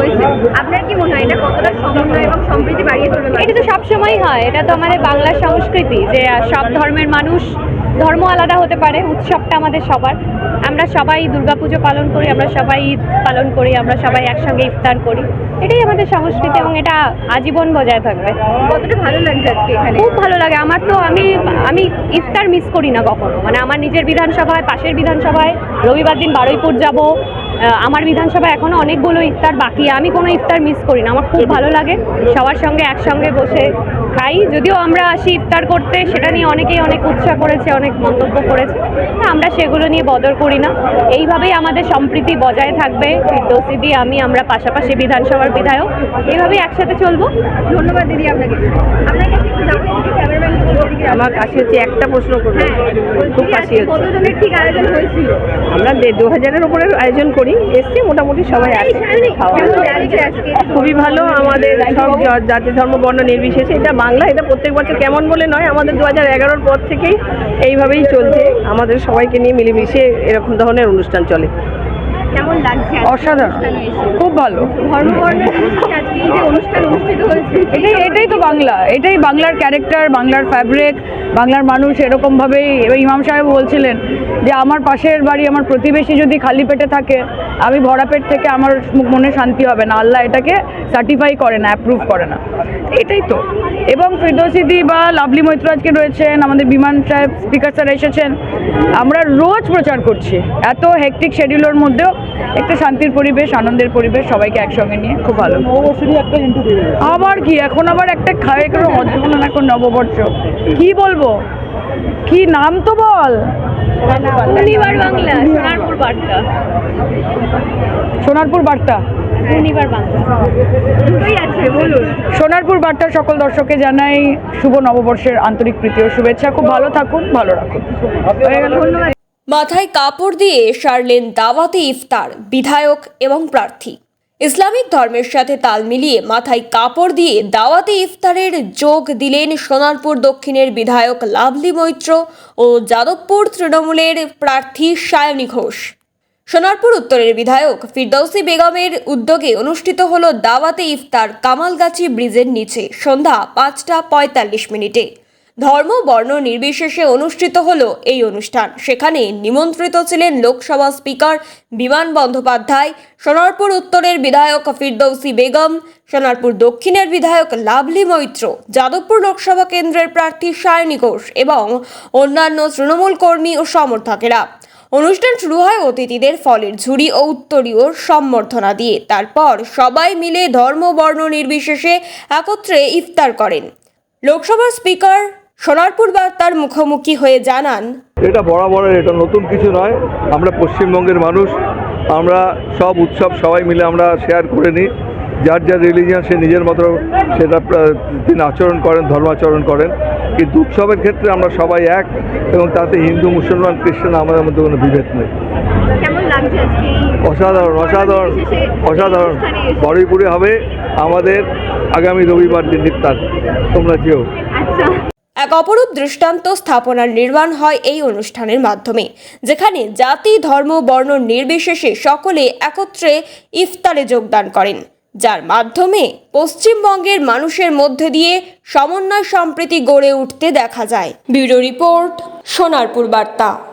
হয়েছে। আপনার কি মনে হয় এটা কতটা সমন্বয় এবং সম্প্রীতি বাড়িয়ে তুলবে এটা তো সবসময়ই হয়। এটা তো আমাদের বাংলার সংস্কৃতি যে সব ধর্মের মানুষ ধর্ম আলাদা হতে পারে উৎসবটা আমাদের সবার। আমরা সবাই দুর্গাপুজো পালন করি আমরা সবাই ঈদ পালন করি আমরা সবাই একসঙ্গে ইফতার করি। এটাই আমাদের সংস্কৃতি এবং এটা আজীবন বজায় থাকবে। কতটা ভালো লাগছে আজকে এখানে? খুব ভালো লাগে। আমার তো আমি আমি ইফতার মিস করি না কখনো। মানে আমার নিজের বিধানসভায় পাশের বিধানসভায় রবিবার দিন বারুইপুর যাব আমার বিধানসভা এখনও অনেকগুলো ইফতার বাকি আমি কোনো ইফতার মিস করি না। আমার খুব ভালো লাগে সবার সঙ্গে একসঙ্গে বসে খাই যদিও আমরা আসি ইফতার করতে সেটা নিয়ে অনেকেই অনেক উৎসাহ করেছে অনেক মন্তব্য করেছে। আমরা সেগুলো নিয়ে বদর করি না। এইভাবেই আমাদের সম্প্রীতি বজায় থাকবে। ফিরদৌসি দি আমি আমরা পাশাপাশি বিধানসভার বিধায়ক। এইভাবেই একসাথে চলবো। ধন্যবাদ দিদি আপনাকে। আপনার কাছে আমার কাছে হচ্ছে একটা প্রশ্ন করব। হ্যাঁ খুব বলছি কাশি কতজনের ঠিক আয়োজন হয়েছিল? আমরা দু হাজারের উপরে আয়োজন করি। এসছে মোটামুটি সবাই আসে খাওয়া খুবই ভালো আমাদের সব জাতি ধর্ম বর্ণ নির্বিশেষে এটা বাংলা এটা প্রত্যেক বছর কেমন বলে নয় আমাদের দু হাজার এগারোর পর থেকেই এইভাবেই চলছে। আমাদের সবাইকে নিয়ে মিলেমিশে এরকম ধরনের অনুষ্ঠান চলে। কেমন লাগছে অসাধারণ। খুব ভালো। এটাই এটাই তো বাংলা। এটাই বাংলার ক্যারেক্টার বাংলার ফ্যাব্রিক বাংলার মানুষ এরকমভাবেই ইমাম সাহেব বলছিলেন যে আমার পাশের বাড়ি আমার প্রতিবেশী যদি খালি পেটে থাকে আমি ভরা পেট থেকে আমার মনে শান্তি হবে না। আল্লাহ এটাকে সার্টিফাই করে না অ্যাপ্রুভ করে না। এটাই তো। এবং ফিরদৌসিদি বা লাভলি মৈত্র আজকে রয়েছেন আমাদের বিমান সাহেব স্পিকার স্যার এসেছেন। আমরা রোজ প্রচার করছি। এত হেকটিক শিডিউলের মধ্যেও একটা শান্তির পরিবেশ আনন্দের পরিবেশ সবাইকে একসঙ্গে নিয়ে খুব ভালো। আবার কি? এখন আবার একটা খায় কোনো অর্থগুলো এখন নববর্ষ। কি বলব? কি নাম তো বল? সোনারপুর বার্তা। সোনারপুর বার্তা। শনিবার বাংলা। দুটোই আছে বলুন। সোনারপুর বার্তার সকল দর্শককে জানাই শুভ নববর্ষের আন্তরিক প্রীতি ও শুভেচ্ছা। খুব ভালো থাকুন ভালো রাখুন। মাথায় কাপড় দিয়ে সারলেন দাওয়াতে ইফতার বিধায়ক এবং প্রার্থী। ইসলামিক ধর্মের সাথে তাল মিলিয়ে মাথায় কাপড় দিয়ে দাওয়াতে ইফতারের যোগ দিলেন সোনারপুর দক্ষিণের বিধায়ক লাভলি মৈত্র ও যাদবপুর তৃণমূলের প্রার্থী সায়নী ঘোষ। সোনারপুর উত্তরের বিধায়ক ফিরদৌসি বেগমের উদ্যোগে অনুষ্ঠিত হলো দাওয়াতে ইফতার কামালগাছি ব্রিজের নিচে সন্ধ্যা পাঁচটা পঁয়তাল্লিশ মিনিটে। ধর্ম, বর্ণ নির্বিশেষে অনুষ্ঠিত হলো এই অনুষ্ঠান। সেখানে নিমন্ত্রিত ছিলেন লোকসভা স্পিকার বিমান বন্দ্যোপাধ্যায়, সোনারপুর উত্তরের বিধায়ক ফিরদৌসি বেগম, সোনারপুর দক্ষিণের বিধায়ক লাভলি মৈত্র, যাদবপুর লোকসভা কেন্দ্রের প্রার্থী সায়নী ঘোষ এবং অন্যান্য তৃণমূল কর্মী ও সমর্থকেরা। অনুষ্ঠান শুরু হয় অতিথিদের ফলের ঝুড়ি ও উত্তরীয় সম্বর্ধনা দিয়ে। তারপর সবাই মিলে ধর্ম, বর্ণ নির্বিশেষে একত্রে ইফতার করেন। লোকসভার স্পিকার সোনারপুর বার্তার মুখোমুখি হয়ে জানান এটা বরাবরের এটা নতুন কিছু নয়। আমরা পশ্চিমবঙ্গের মানুষ আমরা সব উৎসব সবাই মিলে আমরা শেয়ার করে নিই। যার যার রিলিজিয়ান সে নিজের মতো সেটা তিনি আচরণ করেন ধর্মাচরণ করেন। কিন্তু উৎসবের ক্ষেত্রে আমরা সবাই এক এবং তাতে হিন্দু মুসলমান খ্রিস্টান আমাদের মধ্যে কোনো বিভেদ নেই। কেমন লাগছে আজকে এই অসাধারণ অসাধারণ অসাধারণ? বড়ইপুরে হবে আমাদের আগামী রবিবার দিন ইফতার। তোমরা যেও। আচ্ছা। এক অপরূপ দৃষ্টান্ত স্থাপনার নির্মাণ হয় এই অনুষ্ঠানের মাধ্যমে, যেখানে জাতি, ধর্ম, বর্ণ নির্বিশেষে সকলে একত্রে ইফতারে যোগদান করেন। যার মাধ্যমে পশ্চিমবঙ্গের মানুষের মধ্যে দিয়ে সমন্বয় সম্প্রীতি গড়ে উঠতে দেখা যায়। ব্যুরো রিপোর্ট, সোনারপুর বার্তা।